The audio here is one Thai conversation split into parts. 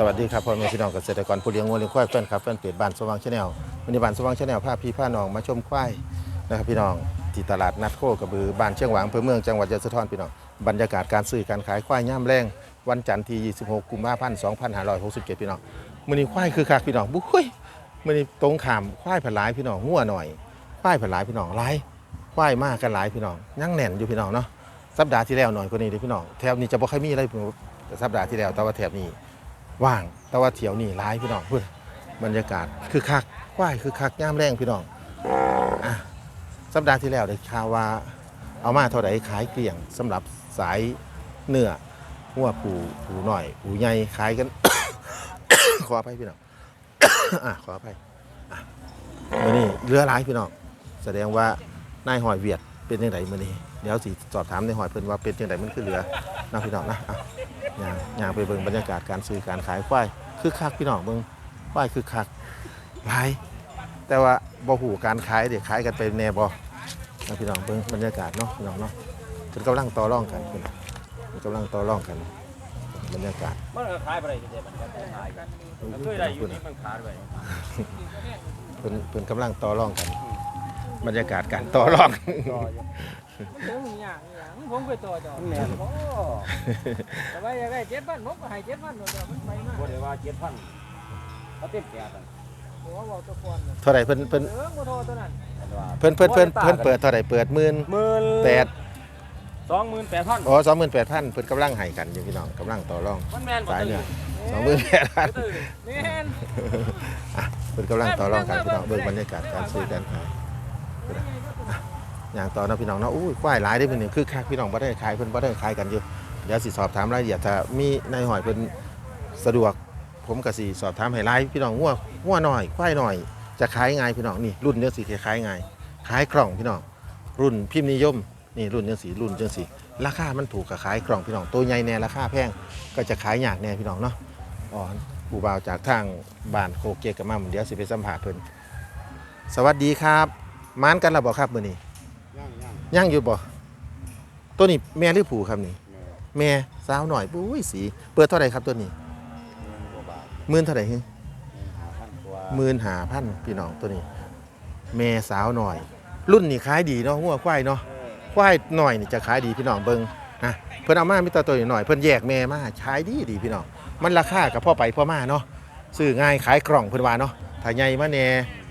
สวัสดีครับพ่อแม่พี่น้องเกษตรกรผู้เลี้ยงวัวเลี้ยงควายแฟนครับแฟนเพจบ้านสว่างชาแนลวันนี้บ้านสว่างชาแนลพาพี่พาน้องมาชมควายนะครับพี่น้องที่ตลาดนัดโคกระบือบ้านเชียงหวางอำเภอเมืองจังหวัดยะโสธรพี่น้องบรรยากาศการซื้อการขายควายย่ำแรงวันจันทร์ที่ 26 กุมภาพันธ์ 2567 พี่น้องมื้อนี้ควายคือคักพี่น้องบุ้ยมื้อนี้ตรงขามควายผลายพี่น้องงัวหน่อยควายผลายพี่น้องหลายควายมากกันหลายพี่น้องยังแน่นอยู่พี่น้องเนาะสัปดาห์ที่แล้วหน่อยกว่านี้เด้พี่น้องแถวนี้จะบ่ค่อยมีอะไรสัปดาห์ที่แล้วแต่ว่าแถบนี้ ว่าง แต่ว่าเที่ยวนี่ร้ายพี่น้องพูดบรรยากาศคือคักกว้ายคือคักย่ามแรงพี่น้องอะสัปดาห์ที่แล้วได้ข่าวว่า เอามาเท่าไหร่ขายเกลี่ยงสำหรับสายเนื้อหัวผูผูหน่อยผูใหญ่ขายกัน ขออภัยพี่น้องอะขออภัยอะมื้อนี้เรือหลายพี่น้องแสดงว่านายหอยเวียดเป็นยังไงมื้อนี้เดี๋ยวสิสอบถามนายหอยเพิ่นว่าเป็นยังไงมันคือเรือนะพี่น้องนะอะ ย่างย่างไปเบิ่งบรรยากาศการซื้อการขายควายคือคักพี่น้องเบิ่งควายคือคักหลายแต่ว่าบ่หูการขายเดี๋ยวขายกันไปแน่บ่นะพี่น้องเบิ่งบรรยากาศเนาะพี่น้องเนาะเพิ่นกำลังต่อรองกันพี่น้องกำลังต่อรองกันบรรยากาศมันขายไปได้เดี๋ยวมันขายกันมันเคยได้อยู่นี่มันขายไปเพิ่นเพิ่นกำลังต่อรองกัน บรรยากาศการต่อรอง ต่ออยู่ผมมีอย่างมีอย่างผมเคยต่อจอแม่นโอ้แต่ว่าอยากได้เจ็ดพันผมก็ให้เจ็ดพันตัวมันไปมากบ่ได้ว่าเจ็ดพันเขาเต็มแก่กันหัวบอกตัวก่อนเท่าไหร่เพิ่นเพิ่นเออโมโทตัวนั้นแต่ว่าเพิ่นเพิ่นเพิ่นเพิ่นเปิดเท่าไหร่เปิดหมื่นหมื่นแปดสองหมื่นแปดพันอ๋อสองหมื่นแปดพันเพิ่นกำลังให้กันอยู่พี่น้องกำลังต่อรองมันแม่นบ่สายตื่เนื้อนสองหมื่นแปดพันตื่นแม่นอะเพิ่นกำลังต่อรองกันพี่น้องเบิ่งบรรยากาศการซื้อการขาย อย่างต่อนะพี่น้องเนาะอุ้ยควายหลายได้เป็นหนึ่งคือคักพี่น้องบ่ได้ขายเพิ่นบ่ได้ขายกันอยู่เดี๋ยวสิสอบถามรายละเอียดถ้ามีในหอยเพิ่นสะดวก ผมก็สิสอบถามให้หลายพี่น้องงัวงัวหน่อยควายหน่อย จะขายง่ายพี่น้องนี่รุ่นเนี้ยสิขายง่ายขายกล่องพี่น้องรุ่นพิมพ์นิยมนี่รุ่นเนี้ยสีรุ่นจังสีราคามันถูกกับขายกล่องพี่น้องตัวใหญ่แน่ราคาแพงก็จะขายยากแน่พี่น้องเนาะอ๋อผู้บ่าวจากทางบ้านโคเกะกับมั่มเดียวสิไปสัมภาษณ์เพิ่นสวัสดีครับมานกันแล้วบ่ครับมื้อนี้ ย่างย่างย่างอยู่บ่ตัวนี้แม่หรือผู้ครับนี่ แม่สาวหน่อยปุ้ยสี เปิดเท่าไหร่ครับตัวนี้กว่าบาทหมื่นเท่าไหร่ฮึหาพันกว่าหมื่นหาพันพี่น้องตัวนี้ แม่สาวหน่อย รุ่นนี่ขายดีเนาะหัวควายเนาะควายหน่อยนี่จะขายดีพี่น้องเบิงนะเพิ่นเอามามีแตตัวหน่อยเพิ่นแยกแม่มาขายดีดีพี่น้องมันราคากับพ่อไปพ่อมาเนาะซื้อง่ายขายกล่องเพิ่นว่าเนาะถ้าใหญ่มาแน่อ่า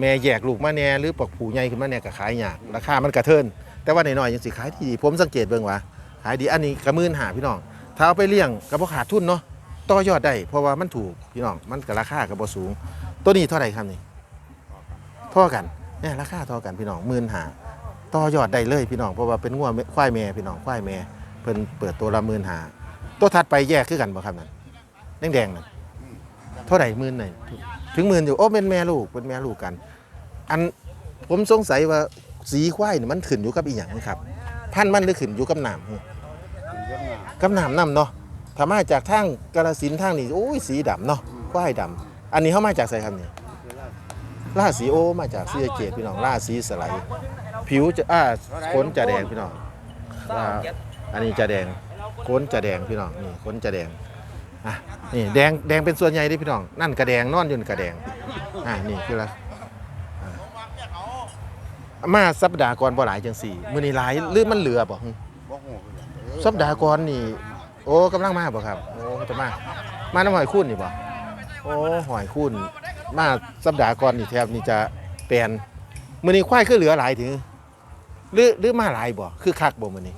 แม่แยกลูกมาแน่หรือปอกผูใหญ่ขึ้นมาแน่ก็ขายยากราคามันกระเทินแต่ว่าหน้อยๆยังสิขายดีผมสังเกตเบิ่งว่าขายดีอันนี้กระมื่นหาพี่น้องถ้าเอาไปเลี้ยงก็บ่ขาดทุนเนาะต่อยอดได้เพราะว่ามันถูกพี่น้องมันก็ราคาก็บ่สูง ตัวนี้เท่าไหร่ครับนี่ท่อกันเนี่ยราคาท่อกันพี่น้องหมื่นหาต่อยอดได้เลยพี่น้องเพราะว่าเป็นงัวควายแม่พี่น้องควายแม่เพิ่นเปิดตัวละหมื่นหาตัวถัดไปแยกคือกันบ่ครับนั่นแดงๆนั่นเท่าไหร่หมื่นไหน ถึงหมื่นอยู่โอ้เป็นแม่ลูกเป็นแม่ลูกกัน อันผมสงสัยว่าสีควายนี่มันขึ้นอยู่กับอีหยังครับ พันธุ์มันหรือขึ้นอยู่กับน้ำถึงเรื่องงานกับน้ำน้ำเนาะถ้ามาจากทางกาฬสินทางนี้โอ้ยสีดำเนาะควายดำอันนี้เขามาจากไสครับนี่ล่าสีโอมาจากซีสะเกตพี่น้องล่าสีสไลด์ผิวจะอ่าขนจะแดงพี่น้องอันนี้จะแดงขนจะแดงพี่น้องนี่ขนจะแดง อะนี่แดงแดงเป็นส่วนใหญ่เด้พี่น้อง นั่นกระแดงนอนอยืนกระแดงอ่านี่คือละอ่ามาสัปดาห์ก่อนบ่หลายจังสี่มื้อนี้หลายหรือมันเหลือบ่บ่ฮู้คือกันสัปดาห์ก่อนนี่ โอ้กำลังมาบ่ครับ โอ้จะมา มาน้ำหอยคุ้นนี่บ่โอ้หอยคุ้นมาสัปดาห์ก่อนนี่แทบนี่จะแปลนมื้อนี้ควายคือเหลือหลายถึงหรือหรือมาหลายบ่คือคักบ่มื้อนี้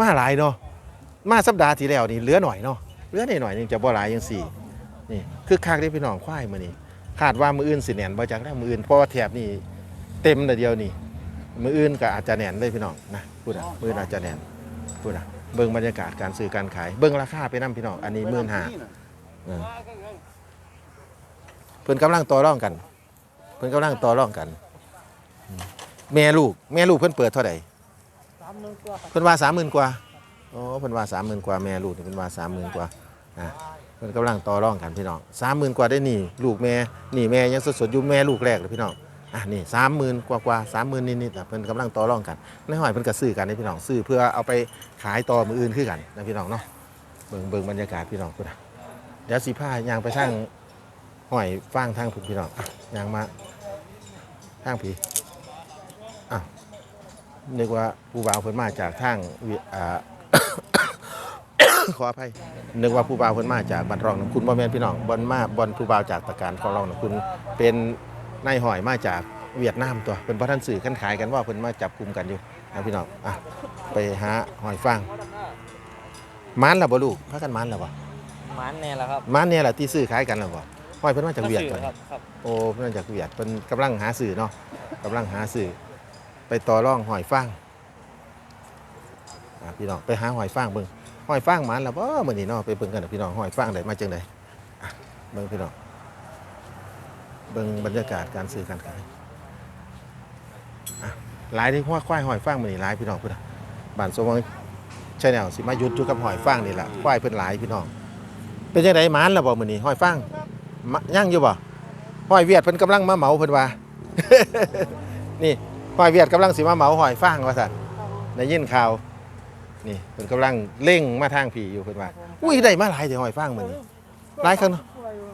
มาหลายเนาะมาสัปดาห์ที่แล้วนี่เหลือหน่อยเนาะ เหลือหน่อยๆนึงจะบ่หลายจังซี่นี่คือคักได้พี่น้องควายมื้อนี้คาดว่ามื้ออื่นสิแน่นบ่จักแล้วมื้ออื่นเพราะว่าแถบนี่เต็มแต่เดียวนี่มื้ออื่นก็อาจจะแน่นเลยพี่น้องนะพูดอะมื้ออื่นอาจจะแน่นพูดอะเบิ่งบรรยากาศการซื้อการขาย เบิ่งราคาไปนํพี่น้องอันนี้15,000เพิ่นกำลังต่อรองกัน เพิ่นกำลังต่อรองกันอืมแม่ลูก แม่ลูกเพิ่นเปิดเท่าไหร่สามหมื่นกว่าเพิ่นว่าสามหมื่นกว่าอ๋อเพิ่นว่าสามหมื่นกว่าแม่ลูกนี่เพิ่นว่าสามหมื่นกว่า อะเพิ่นกำลังต่อรองกันพี่น้องสามหมื่นกว่าได้หนี่ลูกแม่หนี่แม่ยังสดๆอยู่แม่ลูกแรกเลยพี่น้องอะนี่สามหมื่นกว่ากว่าสามหมื่นนิดๆอะเพิ่นกำลังต่อรองกันในหอยเพิ่นก็ซื้อกันนะพี่น้องซื้อเพื่อเอาไปขายต่อมืออื่นคือกันนะพี่น้องเนาะเบิ่งเบิ่งบรรยากาศพี่น้องพุ่นนะเดี๋ยวสิพายางไปทางห้อยฟางทางผุนพี่น้องอะยางมาทางผีอะนึกว่าผู้บ่าวเพิ่นมาจากทางเวียอ่า ขออภัยนึกว่าผู้บ่าวเพิ่นมาจากบันรองน้ำคุณบ่แม่นพี่น้องบอนมาบอนผู้บ่าวจากตะการของเราน้ำคุณเป็นนายหอยมาจากเวียดนามตัวเป็นบ่ทันสื่อคันขายกันว่าเพิ่นมาจับกลุ่มกันอยู่นะพี่น้องอะไปหาหอยฟางมันล่ะบ่ลูกพากันมันล่ะบ่มันเนี่ยแหละครับมันเนี่ยแหละที่ซื้อขายกันล่ะบ่หอยเพิ่นมาจากเวียดก่อนครับครับโอ้เพิ่นมาจากเวียดเพิ่นกำลังหาสื่อเนาะกำลังหาสื่อไปต่อรองหอยฟางอะพี่น้องไปหาหอยฟางเบิ่ง หอยฟางหมันแล้วบ่มื้อนี้เนาะไปเบิ่งกันนะพี่น้องหอยฟางได้มาจังไดอะเบิ่งพี่น้องเบิ่งบรรยากาศการซื้อการขายหลายที่หัวควายหอยฟางมื้อนี้หลายพี่น้องพุ่นน่ะบ้านสมองใช่แนวสิมาหยุดอยู่กับหอยฟางนี่แหละควายเพิ่นหลายพี่น้อง เป็นจังไดหมันแล้วบ่มื้อนี้หอยฟางมะยังอยู่บ่หอยเวียดเพิ่นกำลังมาเหมาเพิ่นว่านี่หอยเวียดกำลังสิมาเหมาหอยฟางว่าซั่นได้ยินข่าว นี่เพิ่นกำลังเร่งมาทางผีอยู่เพิ่นว่าอุ้ยได้มาหลายเดี๋ยวหอยฟางมื้อนี้หลายครั้งเนอะ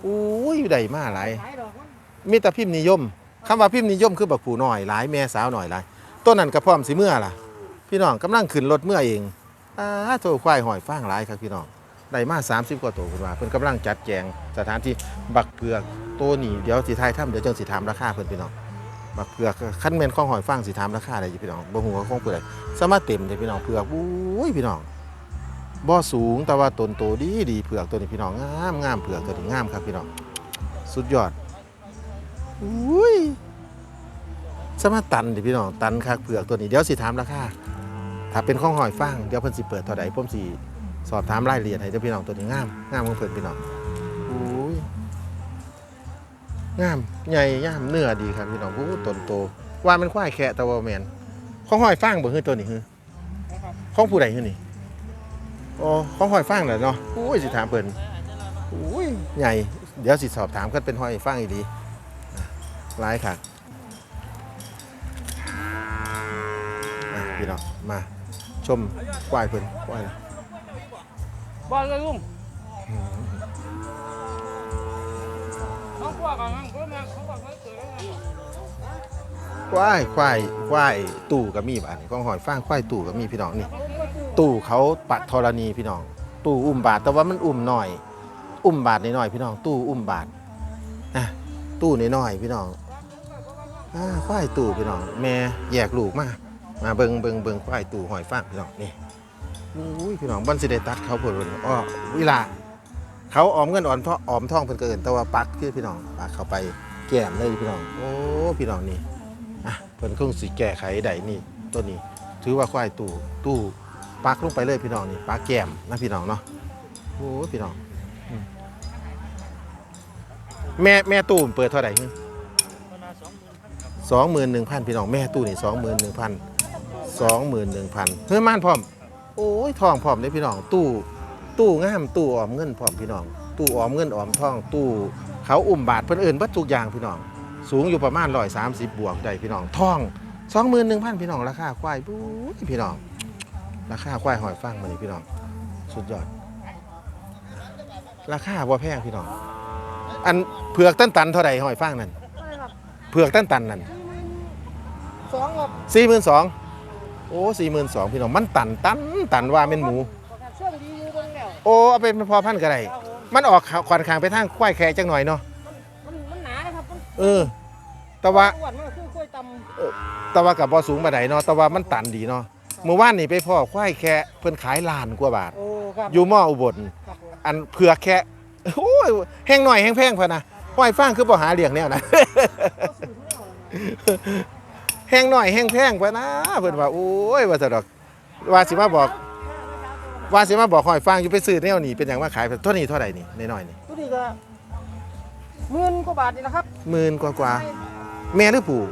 อุ้ยได้มาหลายขายดอกมันมีแต่พิมพ์นิยมคำว่าพิมพ์นิยมคือบักผู้น้อยหลายแม่สาวหน่อยหลายต้นนั้นก็พร้อมสิเมื่อล่ะ พี่น้องกำลังขึ้นรถเมื่อเองอ้าโตควายหอยฟางหลายครับพี่น้องได้มา 30 กว่าตัวเพิ่นว่าเพิ่นกำลังจัดแจงสถานที่บักเผือกตัวนี้เดี๋ยวสิทายถ้ำเดี๋ยวจังสิถามราคาเพิ่นพี่น้อง บักเผือกคันแม่นข้องหอยฟางสิถามราคาได้อยู่พี่น้องบ่ฮู้ว่าของเพิ่นใดสามารถเต็มเด้พี่น้องเผือกอุ้ยพี่น้องบ่สูงแต่ว่าต้นโตดีดีเผือกตัวนี้พี่น้องงามงามเผือกตัวนี้งามครับพี่น้องสุดยอดอุ้ยสมาตันดิพี่น้องตันคักเผือกตัวนี้เดี๋ยวสิถามราคาถ้าเป็นข้องหอยฟางเดี๋ยวเพิ่นสิเปิดเท่าใดผมสิสอบถามรายละเอียดให้เด้อพี่น้องตัวนี้งามงามของเพิ่นพี่น้องอุ งามใหญ่งามเนื้อดีครับพี่น้องผู้ต้นโตว่ามันควายแคะแต่ว่าแม่นของหอยฟางบ่คือตัวนี้คือของผู้ใดคือนี่อ๋อของหอยฟางเหรอเนาะอุ้ยสิถามเพิ่นอุ้ยใหญ่เดี๋ยวสิสอบถามกันเป็นหอยฟางอีดีร้ายค่ะอะพี่น้องมาชมควายเพิ่นควายนะบอลเลยลุง น้อกว่ากันก็มาเขาบอกว่าเกิดอะไรควายควายควายตู่กับมีบ้านกองหอยฟางควายตู่กับมีพี่น้องนี่ ตู่เขาปัดธรณีพี่น้อง ตู่อุ้มบาทแต่ว่ามันอุ้มหน่อย อุ้มบาทน้อยๆพี่น้อง ตู่อุ้มบาทอะตู่น้อยๆพี่น้องอ่าควายตู่พี่น้อง แม่แยกลูกมามาเบิงเบิงเบิงควายตู่หอยฟางพี่น้องนี่อุ้ยพี่น้องบันสิได้ตัดเขาเพิ่นอ้อเวลา เขาออมเงินอ่อนเพราะออมทองเพิ่นก็เอิ้นแต่ว่าปักคือพี่น้องปักเข้าไปแก้มเลยพี่น้อง โอ้พี่น้องนี่อะเพิ่นคงสิแก้ไขได้นี่ตัวนี้ ถือว่าควายตู่ตู้ปักลงไปเลยพี่น้องนี่ปักแก้มนะพี่น้องเนาะโอ้พี่น้องอืมแม่แม่ตู้เปิดเท่าไหร่สองหมื่นหนึ่งพันพี่น้องแม่ตู้นี่สองหมื่นหนึ่งพันสองหมื่นหนึ่งพันเฮ้ยม่านพร้อม โอ้ยทองพร้อมเลยพี่น้องตู้ ตู้งามตู้ออมเงินพร้อมพี่น้อง ตู้ออมเงินออมทอง ตู้เขาอุ้มบาทเพิ่นเอิ้นเบิดทุกอย่างพี่น้อง สูงอยู่ประมาณ130บวกได้พี่น้องทอง21,000พี่น้องราคาควายบู๊ยพี่น้อง ราคาควายหอยฟางมานี่พี่น้อง สุดยอด ราคาบ่แพงพี่น้อง อันเผือกตันตันเท่าใดหอยฟางนั่นเผือกตันตันนั่นสองครับ42,000โอ้42,000พี่น้องมันตันตันตันว่าเป็นหมู โอ้เอาเป็นพอพันธุ์ก็ได้ครับผมมันออกขวานคางไปทางควายแขกจังหน่อยเนาะมันมันหนานะครับมันเออ แต่ว่าอ้วนมันคือกล้วยตแต่ว่ากับบ่สูงมาไดเนาะแต่ว่ามันตันดีเนาะเมื่อวานนี่ไปพ่อควายแคะเพิ่นขายล้านกว่าบาทำโอ้ครับอยู่มออุบล ครับผมอันเผือกแคะโอ้ยแห้งหน่อยแห้งแพงพะนะควายฟางคือบ่หาเลี้ยงแนวนะแห้งหน่อยแห้งแพงพะนะเพิ่นว่าโอ้ยว่าซะดอกว่าสิมาบอก ว่าสิมาบอกหอยฟางอยู่ไปซื้อแนวนี้เป็นหยังมาขายเท่านี้เท่าใดนี่น้อยๆนี่ตัวนี้ก็หมื่นกว่าบาทนี่นะครับหมื่นกว่าๆแม่หรือผู้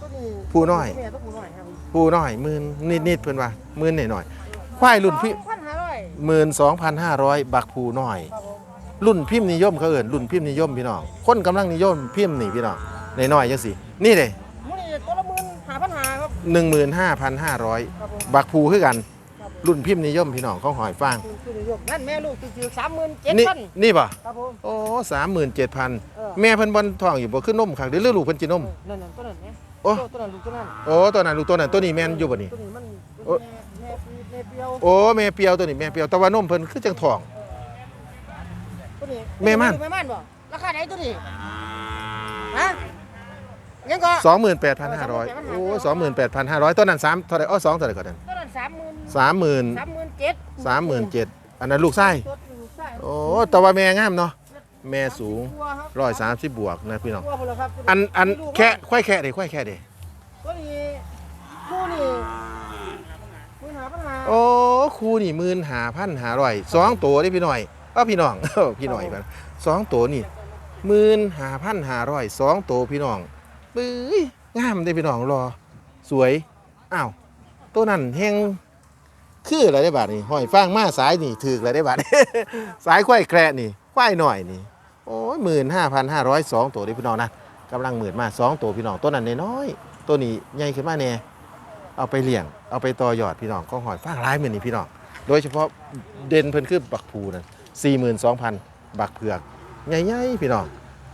ตัวนี้ผู้น้อยแม่ตัวผู้น้อยครับผู้น้อยหมื่นนิดๆเพิ่นว่าหมื่นหน่อยๆควายรุ่นพี่พันห้าร้อยหมื่นสองพันห้าร้อยบักผู้น้อยครับผมรุ่นพิมพ์นิยมเขาเอิ้นรุ่นพิมพ์นิยมพี่น้องคนกำลังนิยมพิมพ์นี่พี่น้องน้อยๆจังสินี่เด้มื้อนี้ตัวละหมื่นห้าพันห้าครับหนึ่งหมื่นห้าพันห้าร้อยครับผมบักผู้คือกันค รับผมรุ่นพิมพ์นิยมพี่น้องของหอยฟางคือคือนิยมนั่นแม่ลูกจืดๆสามหมื่นเจ็ดนี่พันนี่ป่ะครับผมโอ้สามหมื่นเจ็ดพันเออแม่เพิ่นบอลทองอยู่บ่ขึ้นนมคักเดี๋ยวเลือลูกเพิ่นจินมนั่นนั่นตัวนั้นเนี่ยโอ้ตัวนั้นลูกตัวนั้นโอ้ตัวนั้นลูกตัวนั้นตัวนี้แม่นอยู่บ่นี่ตัวนี้มันโอ้แม่แม่ปีแม่เปียวโอ้แม่เปียวตัวนี้แม่เปียวแต่ว่านมเพิ่นคือจังทองตัวนี้แม่ม่านแม่ม่านบ่ราคาไหนตัวนี้ฮะ ยังก็สองหมื่นแปดพันห้าร้อยโอ้สองหมื่นแปดพันห้าร้อยตัวนั้นสามเท่าไหร่อ้อสองเท่าไหร่ก่อนนั้นตัวนั้นสามหมื่นสามหมื่นสามหมื่นเจ็ดสามหมื่นเจ็ดอันนั้นลูกไส้ตัวลูกไส้โอ้แต่ว่าแม่งามเนาะแม่สูงตัวครับร้อยสามสิบบวกนะพี่น้องตัวพุ่นละครับอันอันแค่ควายแค่เด้ควายแค่เด้ตัวนี้คู่นี่มือหาปัญหาโอ้ครูนี่หมื่นหาพันหาร้อยสองตัวได้พี่หน่อยเอ้าพี่น้องเอ้าพี่หน่อยกันสองตัวนี่หมื่นหาพันหาร้อยสองตัวพี่น้อง ปื้ยงามได้พี่น้องรอ สวย อ้าว ตัวนั้นแหงคืออะไรได้บาทนี่ห้อยฟางมาสายนี่ถืออะไรได้บาท สายควายแคระนี่ควายหน่อยนี่ โอ้ยหมื่นห้าพันห้าร้อยสองตัวได้พี่น้องนะกำลังหมื่นมาสองตัวพี่น้องตัวนั้นน้อยตัวนี้ใหญ่ขึ้นมาแน่เอาไปเลี้ยง เอาไปต่อยอดพี่น้องก็หอยฟางร้ายเหมือนนี่พี่น้อง โดยเฉพาะเด่นเพิ่นคือบักภูนั่นสี่หมื่นสองพันบักเผือกใหญ่ๆพี่น้อง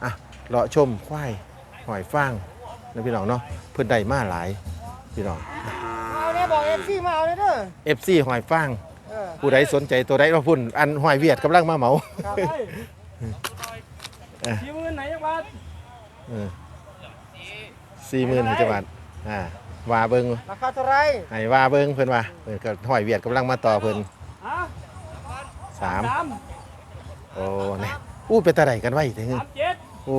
อะเลาะชมควาย หอยฟางนะพี่น้องเนาะเพิ่นได้มาหลายพี่น้อง เอาเนี่ยบอกเอฟซีมาเอาเลยเด้อ FC หอยฟางเออผู้ใดสนใจตัวใดเราพุ่นอันหอยเวียดกำลังมาเหมา ครับยี่มื่นไหนยังบ้านสี่หมื่นจังหวัดอ่าว่าเบิ่งราคาเท่าไหรให้ว่าเบิ่งเพิ่นว่าเพิ่นก็หอยเวียดกำลังมาต่อเพิ่นฮะสามสามโอ้เนี่ยอู้เป็นตาไดกันไว้ถึงสามเจ็ดโอ้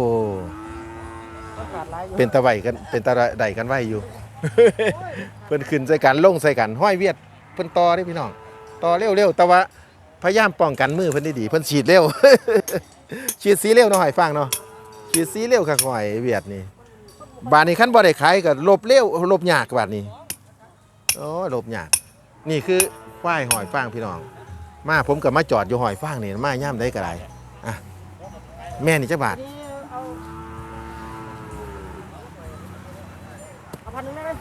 เป็นตะไบกันเป็นตะไดกันไว้อยู่ เพิ่นขึ้นใส่กันลงใส่กันห้อยเวียดเพิ่นต่อได้พี่น้องต่อเร็วๆแต่ว่าพยายามป้องกันมือเพิ่นดีๆเพิ่นฉีดเร็วฉีดสีเร็วเนาะหอยฟางเนาะฉีดสีเร็วคักหอยเวียดนี่บาดนี้คันบ่ได้ขายก็ลบเร็วลบยากบาดนี้โอ้ลบยากนี่คือควายหอยฟางพี่น้อง มาผมก็มาจอดอยู่หอยฟางนี่มาย่ามได้ก็ได้อะแม่นี่จักบาท นี่เอาเอาพันหนึ่งได้ไหม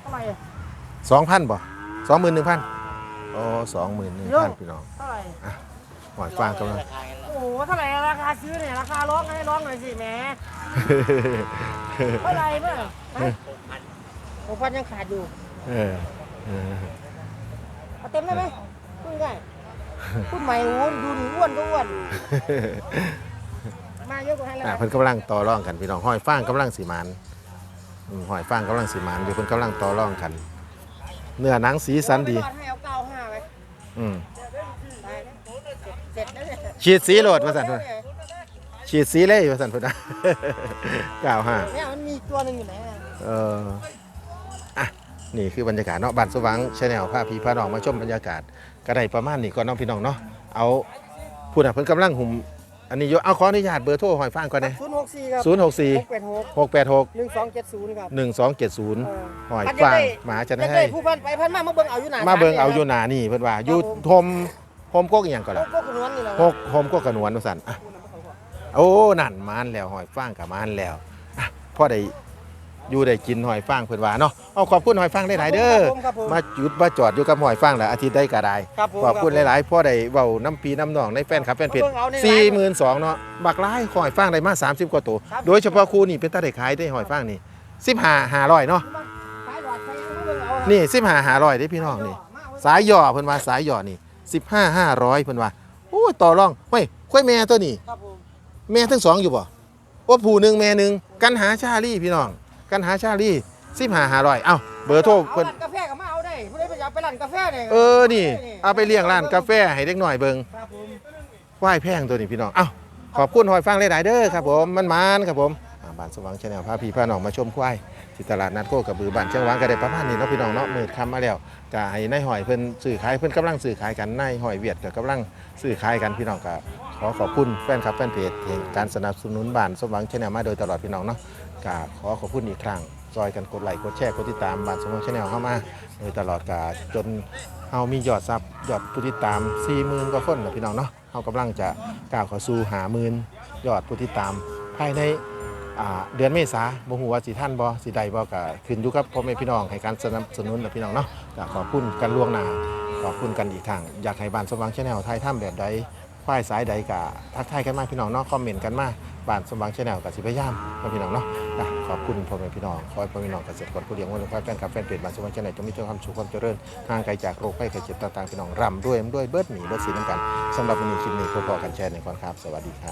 เท่า ไหร่อะสองพันบ่สองหมื่นหนึ่งพันอ๋อสองหมื่นหนึ่งพันพี่น้องเท่าไหร่ หอยฟางกำลัง โอ้โหเท่าไหร่ราคาซื้อเนี่ยราคาร้องให้ร้องหน่อยสิแหมเท่าไหร่เมื่อหกพันยังขาดอยู่เออเออเอาเต็มได้ไหมพูดง่ายพูดใหม่โอ้ดูหนูอ้วนก็อ้วน มาเยอะกว่าให้แล้วอะเพิ่นกำลังต่อรองกันพี่น้องหอยฟางกำลังสีมันอืม หอยฟางกำลังสีมันเดี๋ยวเพิ่นกำลังต่อรองกัน เนื้อหนังสีสันดี ให้เอาเก้าห้าไปอืมได้นะเสร็จแล้วเนี่ยฉีดสีโหลดว่าสั่นเพิ่นฉีดสีเลยว่าสั่นเพิ่นนะเก้าห้า เนี่ยมันมีตัวหนึ่งอยู่ไหนอะเอออะนี่คือบรรยากาศเนาะบ้านสว่างชาแนลพาพี่พาน้องมาชมบรรยากาศก็ได้ประมาณนี้ก่อนเน้องพี่น้องเนาะเอาพูดอะเพิ่นกำลังหุ่ม อันนี้อยเอาขออนุญาตเบอร์โทรหอยฟางก่อนนะศูนย์หกสี่ครับศูนย์หกสี่หกแปดหกหกแปดหกหนึ่งสองเจ็ดศูนย์ครับหนึ่งสองเจ็ดศูนย์เออหอยอันจะฟางได้หมาจะจะให้ได้ผู้พันไปพันมามาเบิ่งเอาอยู่ไหนมาเบิ่งเอาอยู่หนานี่เพิ่นว่าอยู่โฮมโฮมโกกอหย่างก่อนโลล่ะกโลกขนวนนี่แหละโฮกโฮมโกกกระนวนว่าซั่นอะโอ้นั่นมานแล้วหอยฟางกับมานแล้วอะพ่อได้ อยู่ได้กินหอยฟางเพิ่นว่าเนาะเอาขอบคุณหอยฟางหลายๆเด้อครับผมมาจุดมาจอดอยู่กับหอยฟางแหละอาทิตย์ได้ก็ได้ครับผมขอบคุณหลายๆพ่อได้เว้าน้ำปีน้ำหนองในแฟนครับแฟนเพจเอาเบิ่งเอาในไลน์สี่หมื่นสองเนาะบักหลายหอยฟางได้มาสามสิบกว่าตัวครับโดยเฉพาะคู่นี่เป็นตาได้ขายได้หอยฟางนี่สิบห้าห้าร้อยเนาะสายหลอดไฟมาเบิ่งเอาอะนี่สิบห้าห้าร้อยได้พี่น้องนี่ สายหย่อเพิ่นว่าสายหย่อนี่สิบห้าห้าร้อยเพิ่นว่าโอ้ยต่อรองเฮ้ยค่อยแม่ตัวนี้ ครับผมแม่ทั้งสองอยู่บ่ว่าผู้หนึ่งแม่หนึ่งกันหาชาลี่พี่น้อง กันหาชาลี่สิบห้าห้าร้อยเอ้าเบอร์โทรเอาเพิ่นร้านกาแฟก็มาเอาได้ผู้ใดไปอยากไปร้านกาแฟเนี่ยเออนี่ เอาไปเลี้ยงร้านกาแฟให้เด็กหน่อยเบิงครับผมไหว้แพงตัวนี้พี่น้องเอ้าขอบคุณหอยฟังหลายๆเด้อครับผมมันมานครับผมอ่าบ้านสว่างชาแนลพาพี่พาน้องมาชมควายที่ตลาดนัดโคกับบือบ้านเชียงหวางก็ได้ประมาณนี้เนาะพี่น้องเนาะมืดคำมาแล้วก็ให้นายหอยเพิ่นซื้อขายเพิ่นกำลังซื้อขายกันนายหอยเวียดก็กำลังซื้อขายกันพี่น้องก็ขอขอบคุณแฟนคลับแฟนเพจแห่งการสนับสนุนบ้านสว่างชาแนลมาโดยตลอดพี่น้องเนาะ ก็ขอขอบคุณอีกครั้งซอยกันกดไลค์กดแชร์กดติดตามบ้านสว่างชาแนลเข้ามาโดยตลอดกาจนเฮามียอดซับยอดผู้ติดตาม40,000กว่าคนนะพี่น้องเนาะเฮากำลังจะก้าวเข้าสู่หาหมื่นยอดผู้ติดตามภายในเดือนเมษาบ่ฮู้ว่าสิทันบ่สิได้บ่ก็ขึ้นอยู่กับพ่อแม่พี่น้องให้การสนับสนุนนะพี่น้องเนาะก็ขอบคุณกันล่วงหน้าขอบคุณกันอีกทางอยากให้บ้านสว่างชาแนลไทยถ้ำแบบใด ควายสายใดกะทักทายกันมากพี่น้องเนาะคอมเมนต์กันมากบ้านสมบังชาแนลกับสิพยายามนะพี่น้องเนาะนะขอบคุณพ่อแม่พี่น้องขอให้พ่อแม่พี่น้องเกษตรกรผู้เลี้ยงวัวเลี้ยงควายแฟนคลับแฟนเพจบ้านสมบังชาแนลจงมีแต่ความสุขความเจริญห่างไกลจากโรคภัยไข้เจ็บต่างๆพี่น้องร่ำด้วยด้วยเบิดหนีเบิดสีน้ำกันสำหรับวันนี้คลิปนี้พอๆกันแชร์ในก่อนครับ สวัสดีครับ